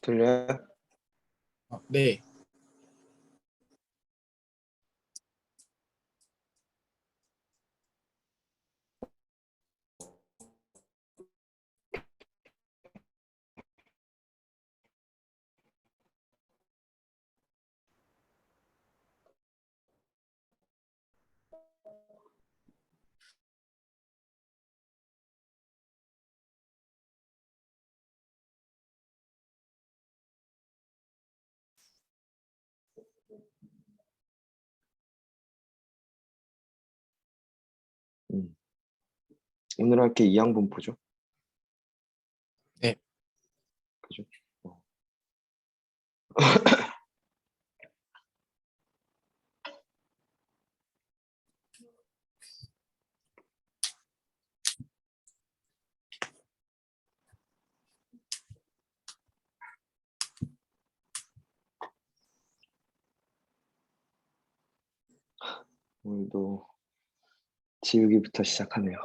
들려요? 어, 네. 오늘 할 게 이항 분포죠? 네. 그죠? 어. 오늘도 지우기부터 시작하네요.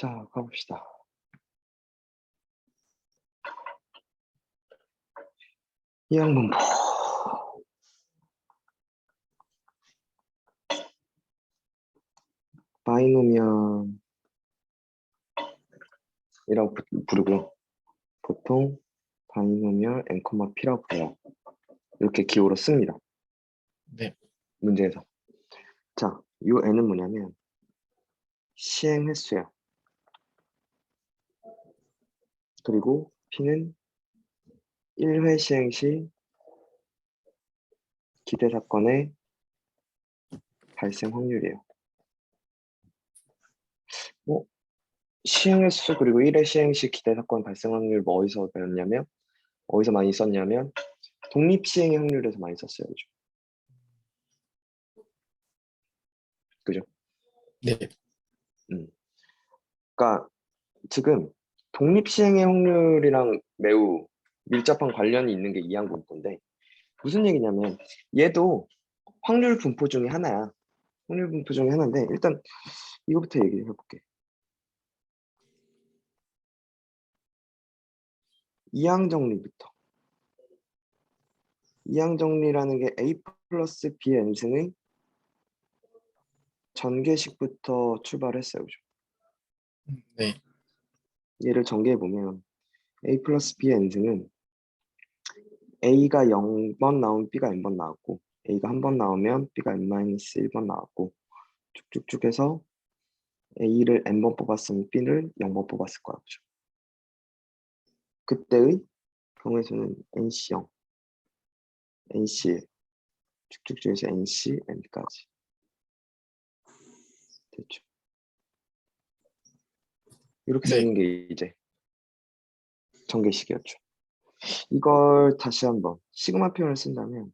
자, 가봅시다. 이항 분포. 바이노미언이라고 부- 부르고요. 보통 바이노미얼 n, p라고 불러요. 이렇게 기호로 씁니다. 네. 문제에서. 자, 이 n은 뭐냐면 시행 횟수예요. 그리고 p는 1회 시행 시 기대 사건의 발생 확률이에요. 뭐 시행 횟수 그리고 1회 시행 시 기대 사건 발생 확률 뭐 어디서 배웠냐면 어디서 많이 썼냐면 독립 시행의 확률에서 많이 썼어요. 그죠? 그죠? 네. 그러니까 지금 독립 시행의 확률이랑 매우 밀접한 관련이 있는 게 이항 분포인데 무슨 얘기냐면 얘도 확률 분포 중에 하나야. 확률 분포 중에 하나인데 일단 이거부터 얘기해 볼게. 이항 정리부터. 이항 정리라는 게 a 플러스 b n승의 전개식부터 출발했어요. 그죠? 음, 네. 얘를 전개해 보면 a 플러스 b의 n승은 a가 0번 나오면 b가 n번 나왔고 a가 한 번 나오면 b가 n-1번 나왔고 쭉쭉쭉 해서 a를 n번 뽑았으면 b를 0번 뽑았을 거야. 그죠? 그때의 경우에서는 nc0, nc1 쭉쭉쭉 해서 nc, n까지 됐죠? 이렇게 네. 되는 게 이제 전개식이었죠. 이걸 다시 한번 시그마 표현을 쓴다면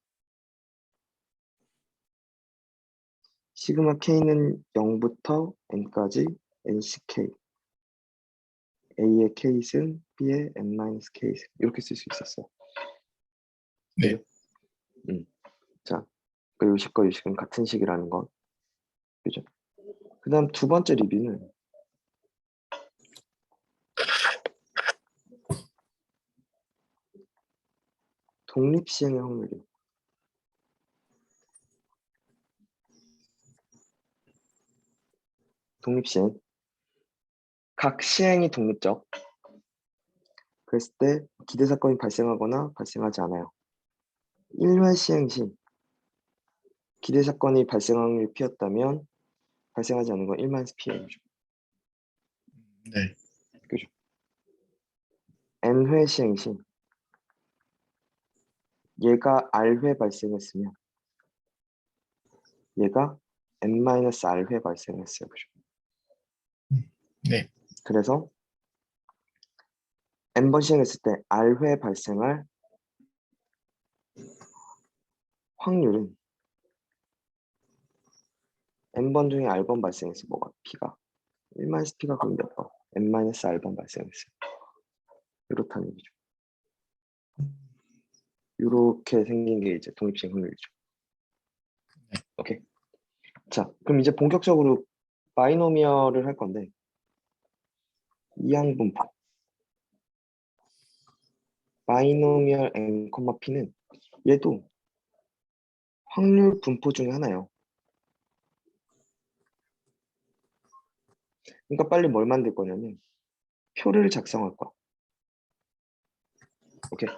시그마 k는 0부터 n까지 nck a의 k승 b의 n-k승 이렇게 쓸 수 있었어요. 네. 자, 그 요식과 요식은 같은 식이라는 것. 그죠? 그 다음 두 번째 리뷰는 독립 시행의 확률이요. 독립 시행. 각 시행이 독립적. 그랬을 때 기대 사건이 발생하거나 발생하지 않아요. 1회 시행 시 기대 사건이 발생 확률이 P였다면 발생하지 않은 건 1-P예요. 네. N회 시행 시 얘가 R회 발생했으면 얘가 N-R회 발생했어요. 그죠? 네. 그래서 n번 시행했을 때 r회 발생할 확률은 n번 중에 r번 발생했을 뭐가 p가 1-p가 그럼 몇 번? n-r번 발생했어요. 이렇다는 얘기죠. 이렇게 생긴 게 이제 독립식 확률이죠. 네. 오케이. 자, 그럼 이제 본격적으로 바이노미얼을 할 건데 이항분법 바이노미얼 n, p는 얘도 확률 분포 중에 하나예요. 그러니까 빨리 뭘 만들 거냐면 표를 작성할 거야. 오케이.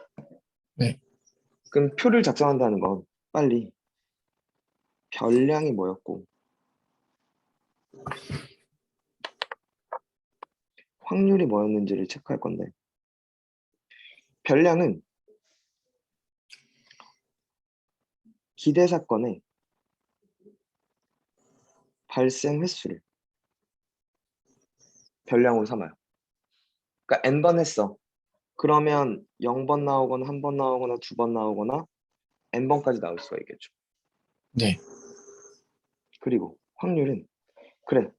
네. 그럼 표를 작성한다는 건 빨리 별량이 뭐였고 확률이 뭐였는지를 체크할 건데 별량은 기대 사건의 발생 횟수를 별량으로 삼아요. 그러니까 n번 했어. 그러면 0번 나오거나 한번 나오거나 두번 나오거나 n번까지 나올 수가 있겠죠. 네. 그리고 확률은 그래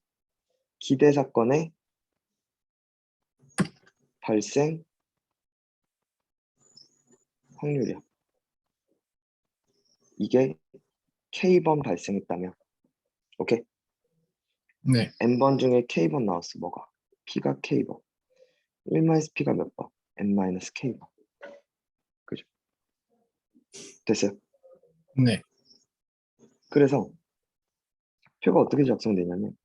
기대 사건의 발생 확률이야. 이게 k번 발생했다면 오케이 네. n번 중에 k번 나왔어 뭐가 p가 k번 1-p가 몇 번? N-k번 그죠? 됐어요? 네. 그래서 표가 어떻게 작성되냐면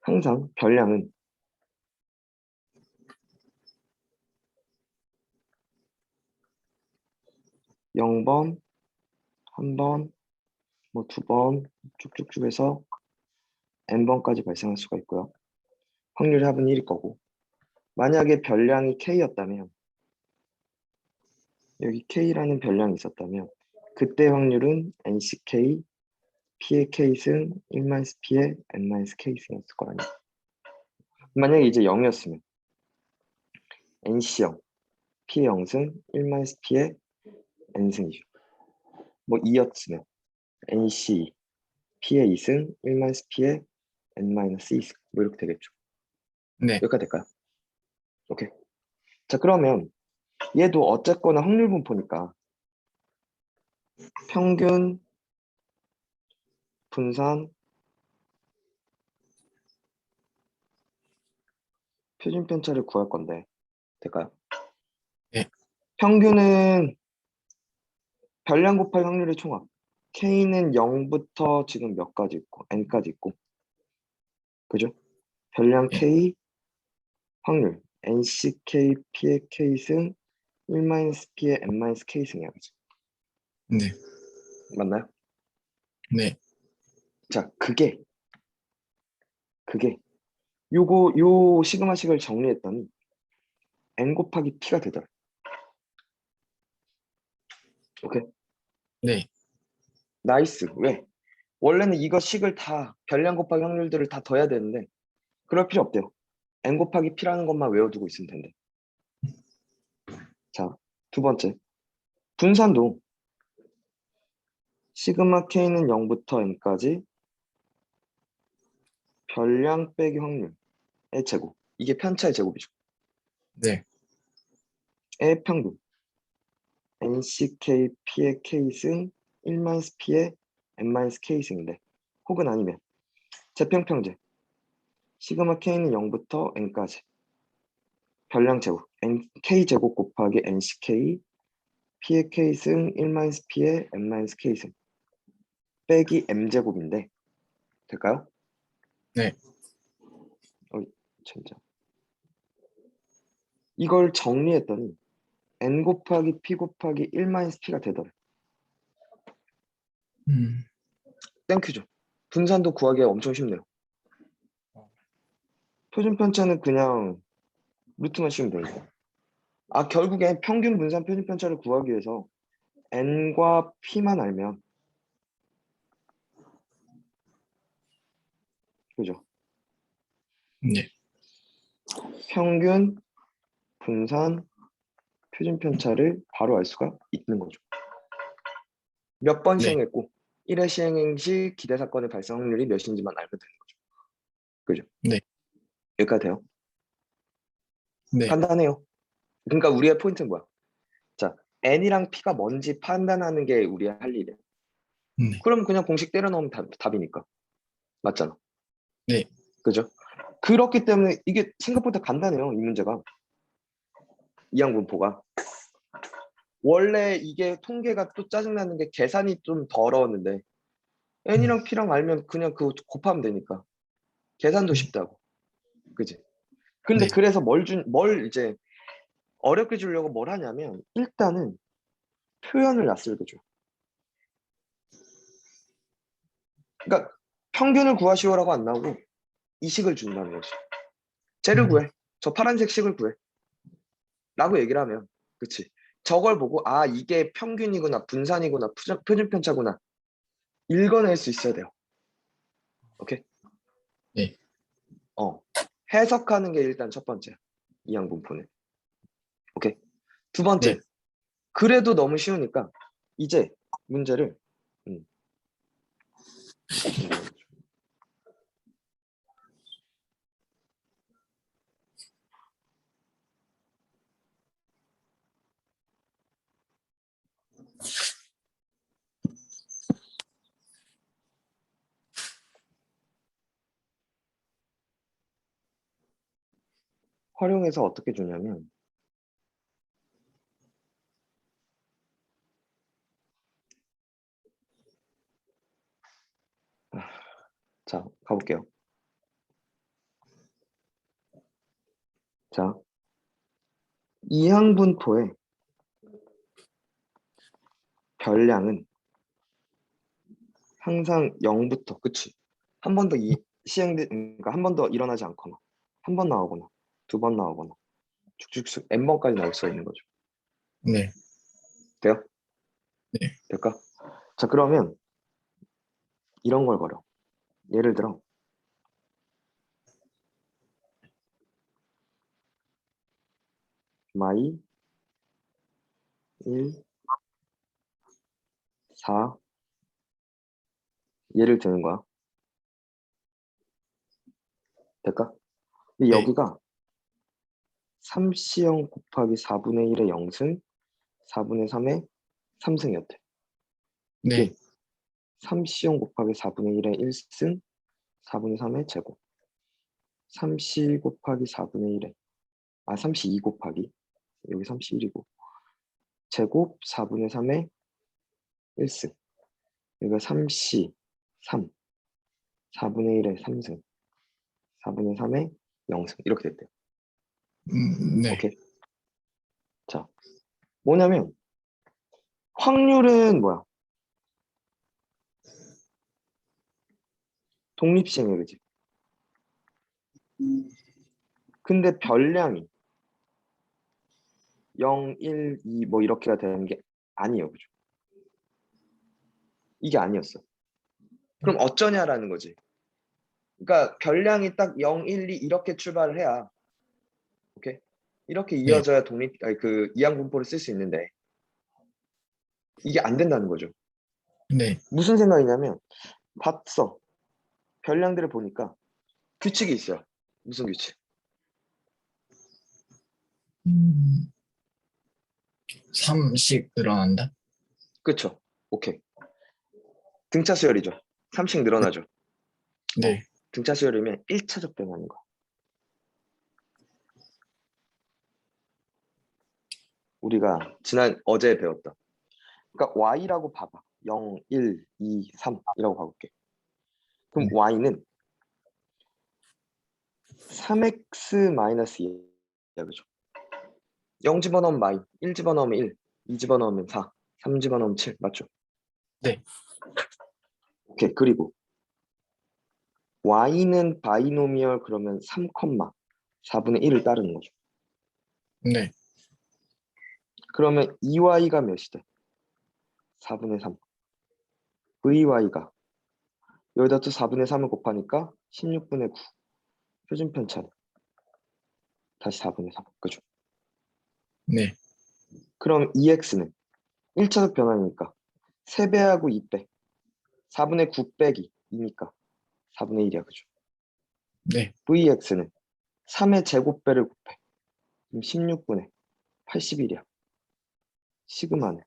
항상 별량은 영번 한 번, 뭐 두 번 쭉쭉쭉 해서 n번까지 발생할 수가 있고요. 확률 합은 1일 거고 만약에 별량이 k였다면 여기 k라는 별량이 있었다면 그때 확률은 nck p의 k승 1-p의 n-k승이었을 거 아니에요. 만약에 이제 0이었으면 nc0 p의 0승 1-p의 n승이죠. 뭐 2였으면 nc p의 2승 1-p의 n-2승 뭐 이렇게 되겠죠. 네. 여기까지 될까요? 오케이. 자 그러면 얘도 어쨌거나 확률 분포니까 평균 분산 표준 편차를 구할 건데 될까요? 네. 평균은 별량 곱하기 확률의 총합 k는 0부터 지금 몇 가지 있고 n까지 있고 그죠? 별량 네. k 확률 nck p의 k승 1-p의 n-k승이야 그죠? 네. 맞나요? 네. 자, 그게 그게 요거 요 시그마식을 정리했더니 n 곱하기 p가 되더라. 오케이. 네. 나이스. 왜? 원래는 이거 식을 다 별량 곱하기 확률들을 다 더해야 되는데 그럴 필요 없대요. N 곱하기 p라는 것만 외워두고 있으면 된대. 자, 두 번째. 분산도 시그마 k는 0부터 n까지 별량 빼기 확률의 제곱. 이게 편차의 제곱이죠. 네. 의 평균. nck p의 k승 1-p의 n-k승인데 혹은 아니면 재평평제 시그마 k는 0부터 n까지 별량 제곱 n k 제곱 곱하기 nck p의 k승 1-p의 n-k승 빼기 m 제곱인데 될까요? 네. 어, 진짜. 이걸 정리했더니 n 곱하기 p 곱하기 1-p가 되더래. 음. 땡큐죠. 분산도 구하기가 엄청 쉽네요. 어. 표준 편차는 그냥 루트만 씌우면 되니까. 아 결국엔 평균 분산 표준 편차를 구하기 위해서 n과 p만 알면 그죠? 네. 평균, 분산, 표준 편차를 바로 알 수가 있는 거죠. 몇번 네. 시행했고 1회 시행 시 기대 사건의 발생 확률이 몇인지만 알면 되는 거죠. 그죠? 네. 여기까지 돼요? 네. 간단해요. 그러니까 우리의 포인트는 뭐야? 자, n이랑 p가 뭔지 판단하는 게 우리의 할 일이야. 네. 그럼 그냥 공식 때려 넣으면 답, 답이니까. 맞잖아. 네. 그죠? 그렇기 때문에 이게 생각보다 간단해요. 이 문제가. 이항분포가. 원래 이게 통계가 또 짜증나는 게 계산이 좀더 어려웠는데 n이랑 p랑 알면 그냥 그거 곱하면 되니까 계산도 쉽다고. 그지? 근데 네. 그래서 뭘 준, 뭘 이제 어렵게 주려고 뭘 하냐면 일단은 표현을 낯설게 줘. 그러니까 평균을 구하시오라고 안 나오고 이 식을 준다는 거지. 쟤를 음. 구해. 저 파란색 식을 구해. 라고 얘기를 하면 그치. 저걸 보고 아 이게 평균이구나 분산이구나 표준 편차구나 읽어낼 수 있어야 돼요. 오케이? 네. 어 해석하는 게 일단 첫 번째 이항 분포는. 오케이. 두 번째 네. 그래도 너무 쉬우니까 이제 문제를 음. 활용해서 어떻게 주냐면 아, 자 가볼게요. 자 이항분포의 별량은 항상 0부터 그치 한 번더이 시행된 그러니까 한 번 더 일어나지 않거나 한 번 나오거나 두 번 나오거나 쭉쭉쭉 n 번까지 나올 수가 있는 거죠. 네. 돼요? 네. 될까? 자 그러면 이런 걸 걸어. 예를 들어 마이 1 4 예를 드는 거야. 될까? 근데 네. 여기가 3C0 곱하기 4분의 1의 0승, 4분의 3의 3승이었대. 네. 3C0 곱하기 4분의 1의 1승, 4분의 3의 제곱. 3C 곱하기 4분의 1의 아 3C2 곱하기 여기 3C1이고 제곱 4분의 3의 1승 여기가 3C 3 4분의 1의 3승 4분의 3의 0승 이렇게 됐대요. 음, 네. 오케이. 자, 뭐냐면 확률은 뭐야? 독립시행이야, 그지? 근데 별량이 0, 1, 2 뭐 이렇게가 되는 게 아니에요, 그죠? 이게 아니었어. 그럼 어쩌냐라는 거지. 그러니까 별량이 딱 0, 1, 2 이렇게 출발을 해야 오케이? 이렇게 이어져야 독립 아니 그 이항 분포를 쓸 수 있는데 이게 안 된다는 거죠. 네. 무슨 생각이냐면 봤어. 별량들을 보니까 규칙이 있어요. 무슨 규칙? 음. 3씩 늘어난다? 그쵸? 오케이. 등차 수열이죠. 3씩 늘어나죠. 네. 등차 수열이면 1차적 변화인 거 우리가 지난 어제 배웠다. 그러니까 y라고 봐봐. 0, 1, 2, 3이라고 봐볼게. 그럼 네. y는 3x 마이너스 2야 그죠? 0 집어넣으면 마이, 1 집어넣으면 1, 2 집어넣으면 4, 3 집어넣으면 7 맞죠? 네. 오케이 그리고 y는 바이노미얼 그러면 3, 4분의 1을 따르는 거죠. 네. 그러면 2y가 몇이 돼? 4분의 3. vy가 여기다 또 4분의 3을 곱하니까 16분의 9. 표준 편차는 다시 4분의 3. 그죠? 네. 그럼 2x는 1차적 변화니까 3배하고 2배 4분의 9 빼기 2니까 4분의 1이야 그죠? 네. vx는 3의 제곱배를 곱해 그럼 16분의 81이야 시그마는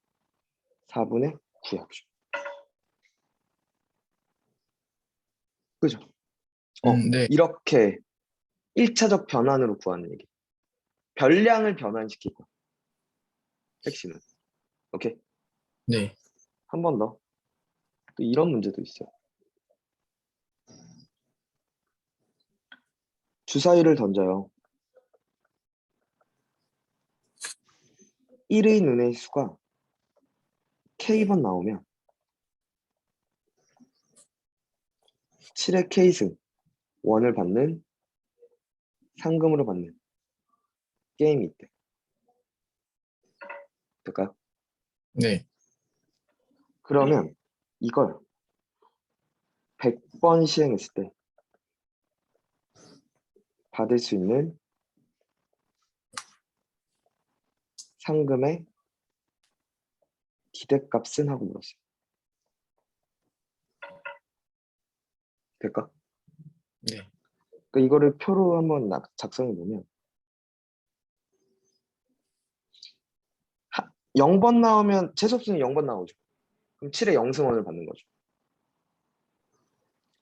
4분의 9야 그죠? 그죠? 어, 음, 네. 이렇게 1차적 변환으로 구하는 얘기 별량을 변환시킬 거야 핵심은 오케이 네. 한 번 더. 또 이런 문제도 있어요. 주사위를 던져요. 1의 눈의 수가 K번 나오면 7의 K승 원을 받는 상금으로 받는 게임이 있대. 될까요? 네. 그러면 이걸 100번 시행했을 때 받을 수 있는 상금의 기대값은 하고 물었어요. 될까? 네. 그러니까 이거를 표로 한번 나- 작성해 보면 0번 나오면 재수없으면 0번 나오죠. 그럼 7의 0승원을 받는 거죠.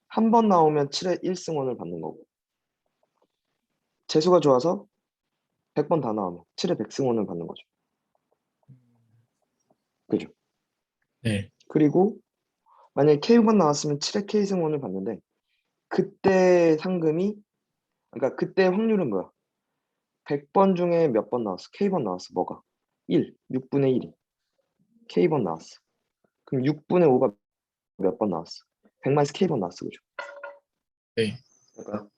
한 번 나오면 7의 1승원을 받는 거고 재수가 좋아서 100번 다 나오면 7의 100승원을 받는 거죠. 그죠? 네. 그리고 만약에 K번 나왔으면 7의 K승원을 받는데 그때 상금이 그러니까 그때 확률은 뭐야? 100번 중에 몇 번 나왔어? K번 나왔어. 뭐가? 1, 6분의 1이 K번 나왔어. 그럼 6분의 5가 몇 번 나왔어? 100마이너스 K번 나왔어. 그죠? 네. 그러니까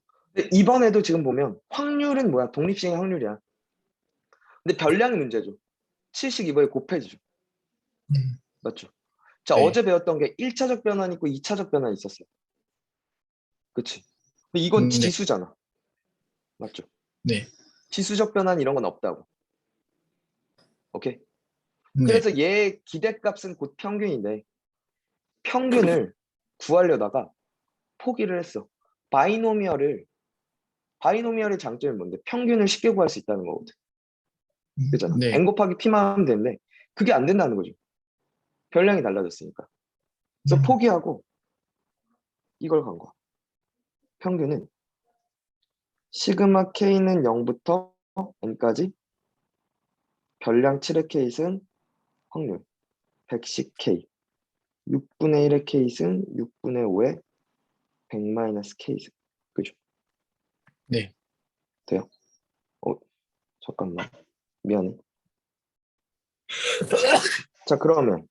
이번에도 지금 보면 확률은 뭐야? 독립시행의 확률이야. 근데 별량이 문제죠. 7씩 이번에 곱해지죠. 음, 맞죠? 자, 네. 어제 배웠던 게 1차적 변환 있고 2차적 변환 있었어요. 그치? 이건 음, 네. 지수잖아. 맞죠? 네. 지수적 변환 이런 건 없다고. 오케이? 네. 그래서 얘 기대값은 곧 평균인데 평균을 구하려다가 포기를 했어. 바이노미얼을 바이노미얼의 장점이 뭔데? 평균을 쉽게 구할 수 있다는 거거든. 그잖아. 네. n 곱하기 p만 하면 되는데 그게 안 된다는 거죠. 별량이 달라졌으니까. 그래서 음, 포기하고 이걸 간 거야. 평균은 시그마 k는 0부터 n까지 별량 7의 k승 확률 110k 6분의 1의 k승 6분의 5의 100 k승 그죠? 네. 돼요? 어 잠깐만 미안해 자 그러면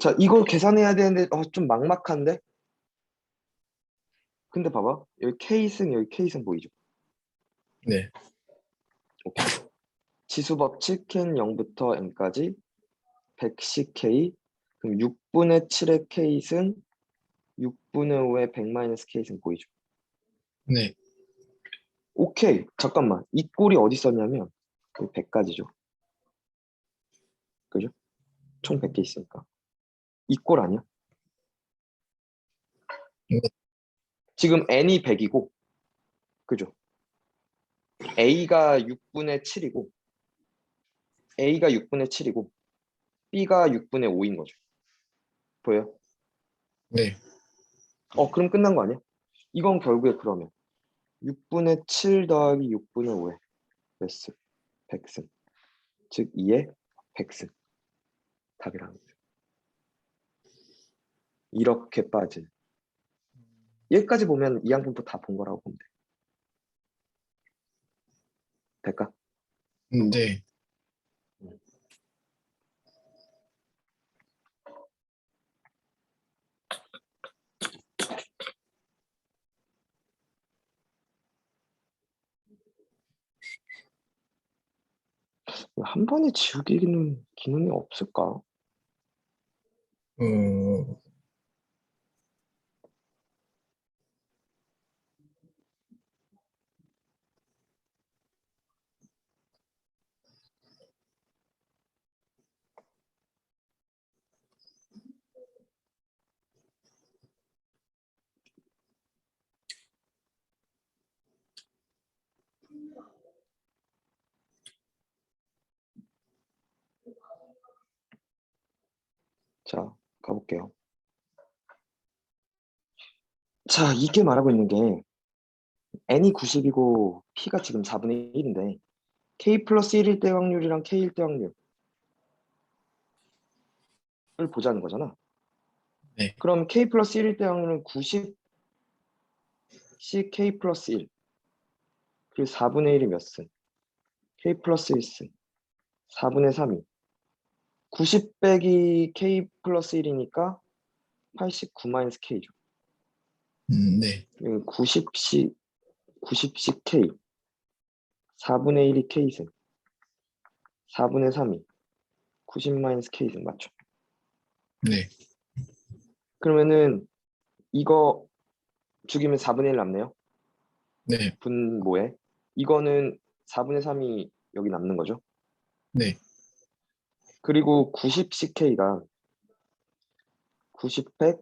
자 이걸 계산해야 되는데 어, 좀 막막한데 근데 봐봐 여기 k승 여기 k승 보이죠? 네. 오케이. 지수 법칙 k는 0부터 n까지 110k 그럼 6분의 7의 k승 6분의 5의 100 k승 보이죠? 네. 오케이 잠깐만 이 꼴이 어디 있었냐면 여기 100까지죠 그죠? 총 100개 있으니까 이 꼴 아니야? 네. 지금 n이 100이고 그죠? a가 6분의 7이고 a가 6분의 7이고 b가 6분의 5인 거죠 보여? 네. 어 그럼 끝난 거 아니야? 이건 결국에 그러면 6분의 7 더하기 6분의 5의 몇 승? 100승 즉 2의 100승 답이라는 거죠 이렇게 빠진 여기까지 보면 이 양분도 다본 거라고 보면 돼 될까? 음, 네. 한 번에 지우기는 기능이 없을까? 어, 가볼게요. 자, 이게 말하고 있는 게 n이 90이고 p가 지금 4분의 1인데 k 플러스 1일 때 확률이랑 k일 때 확률을 보자는 거잖아. 네. 그럼 k 플러스 1일 때 확률은 90씩 k 플러스 1 그리고 4분의 1이 몇 승? k 플러스 1승 4분의 3이 90 빼기 k 플러스 1이니까 89 마이너스 k죠. 음, 네. 90씩 90씩 k 4분의 1이 k승 4분의 3이 90 마이너스 k승 맞죠? 네. 그러면은 이거 죽이면 4분의 1 남네요. 네. 분모에 이거는 4분의 3이 여기 남는 거죠. 네. 그리고 90씩 k가 90팩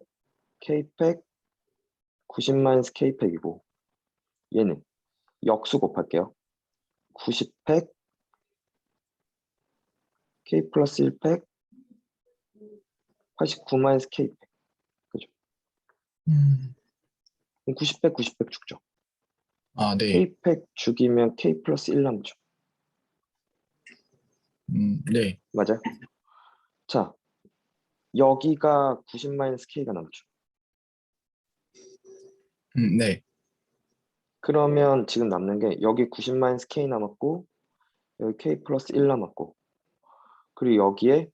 k 팩 90 마이너스 k 팩이고 얘는 역수 곱할게요. 90팩 k 플러스 1팩 89 마이너스 k 팩 음. 90팩 90팩 죽죠. 아, 네. k 팩 죽이면 k 플러스 1 남죠. 음, 네. 맞아요? 자, 여기가 90 마이너스 k가 남죠. 음, 네. 그러면 지금 남는 게 여기 90 마이너스 k 남았고 여기 k 플러스 1 남았고 그리고 여기에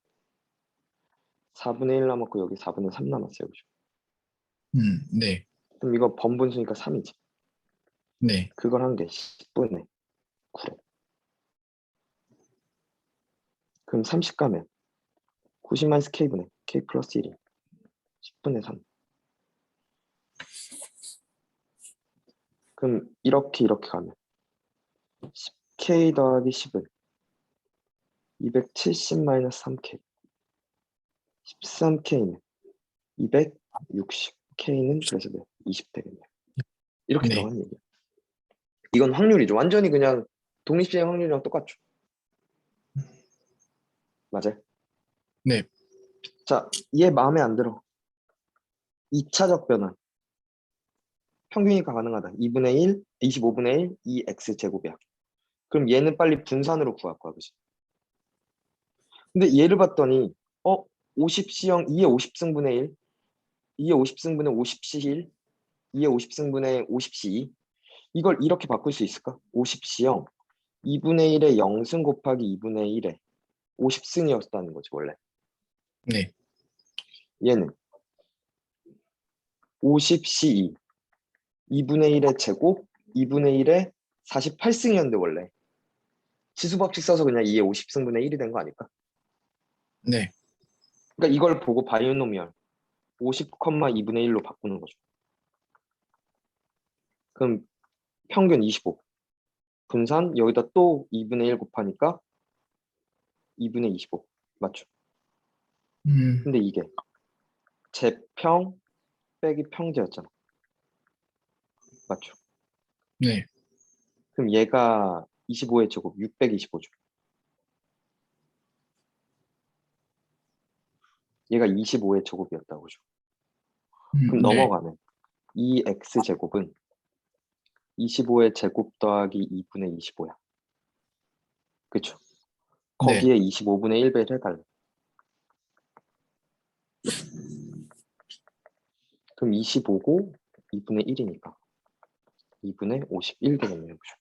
4분의 1 남았고 여기 4분의 3 남았어요. 그죠? 음, 네. 그럼 이거 번분수니까 3이지. 네. 그걸 한 게 10분의 9래. 그럼 30 가면 90 마이너스 k분의 k 플러스 1이 10분의 3. 그럼 이렇게 이렇게 가면 10k 더하기 10은 270 마이너스 3k 13k는 260 k는 그래서 20 되겠네요. 이렇게 네. 들어가는 얘기예요. 이건 확률이죠. 완전히 그냥 독립시행 확률이랑 똑같죠. 맞아요? 네. 자, 얘 마음에 안 들어. 2차적 변환. 평균이가 가능하다. 2분의 1, 25분의 1, 2x 제곱이야. 그럼 얘는 빨리 분산으로 구할 거야, 그지? 근데 얘를 봤더니 어 50C형 2의 50승분의 1, 2의 50승분의 50C 1, 2의 50승분의 50C 2 이걸 이렇게 바꿀 수 있을까? 50C형 2분의 1의 0승 곱하기 2분의 1에 50승이었다는 거지 원래. 네. 얘는 50C2 2 분의 1의 제곱 2분의 1의 48승이었는데 원래 지수법칙 써서 그냥 2의 50승분의 1이 된 거 아닐까? 네. 그러니까 이걸 보고 바이오노미얼 50, 2분의 1로 바꾸는 거죠. 그럼 평균 25. 분산 여기다 또 2분의 1 곱하니까 2분의 25. 맞죠? 음, 근데 이게 제평 빼기 평제였잖아. 맞죠? 네. 그럼 얘가 25의 제곱 625죠. 얘가 25의 제곱이었다고 죠 음, 그럼 네. 넘어가면 2x 제곱은 25의 제곱 더하기 2분의 25야. 그쵸? 네. 거기에 25분의 1배를 해달래. 그럼 25고 2분의 1이니까 2분의 51 되겠네요. 그죠?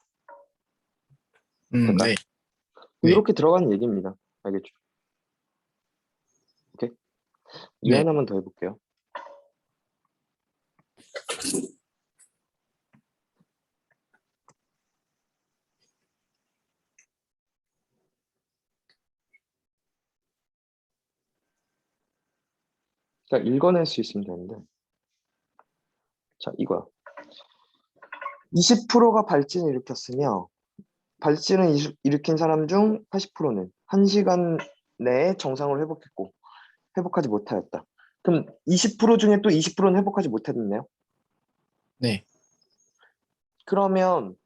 음? 네. 네. 이렇게 들어가는 얘기입니다. 알겠죠? 오케이? 이 네. 하나만 더 해볼게요. 자, 읽어낼 수 있으면 되는데. 자, 이거야. 20%가 발진을 일으켰으며, 발진을 일으킨 사람 중 80%는 1시간 내에 정상으로 회복했고, 회복하지 못하였다. 그럼 20% 중에 또 20%는 회복하지 못했네요. 네. 그러면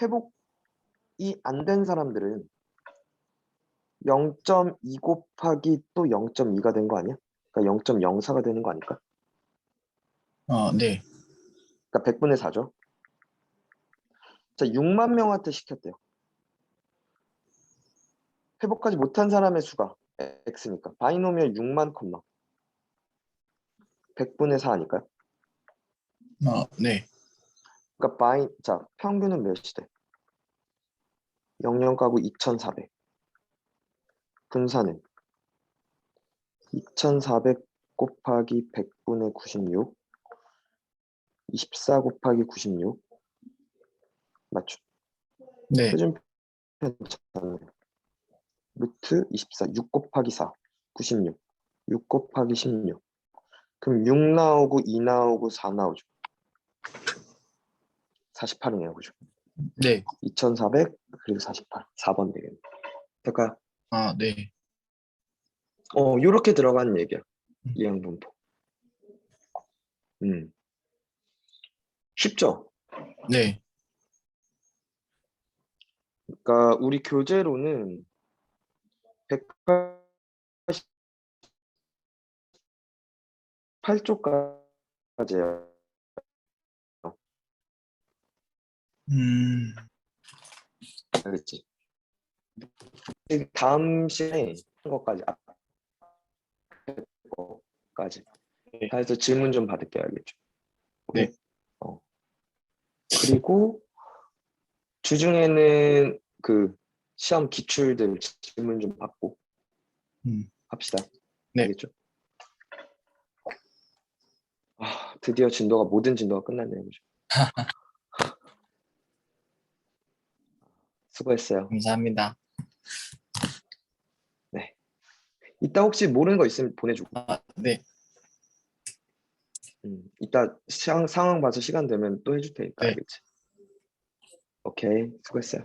회복이 안 된 사람들은 0.2 곱하기 또 0.2가 된 거 아니야? 그러니까 0.04가 되는 거 아닐까? 어, 네. 그러니까 100분의 4죠. 자, 6만 명한테 시켰대요. 회복하지 못한 사람의 수가 x니까 바이노미얼 6만 컴마 100분의 4 아닐까요? 어, 네. 그러니까 바이 자 평균은 몇이 돼? 00 가구 2,400 분산은 2,400 곱하기 100분의 96 24 곱하기 96 맞죠? 네. 표준편 루트 24 6 곱하기 4 96 6 곱하기 16 그럼 6 나오고 2 나오고 4 나오죠 48이네요 그죠? 네. 2400 그리고 48 4번 되겠네 그러니까 아, 네. 어 요렇게 들어가는 얘기야 음. 이항분포 음 쉽죠? 네. 그러니까 우리 교재로는 188쪽까지예요 음, 알겠지? 다음 시간에 한 것까지 앞 거까지 네. 다 해서 질문 좀 받을게요 알겠죠? 네. 어. 그리고 주중에는 그 시험 기출들 질문 좀 받고 음. 합시다. 네. 알겠죠? 아, 드디어 진도가 모든 진도가 끝났네요. 그죠? 수고했어요. 감사합니다. 이따 혹시 모르는 거 있으면 보내주고. 아, 네. 음, 이따 상, 상황 봐서 시간 되면 또 해줄 테니까 네. 알겠지? 오케이, 수고했어요.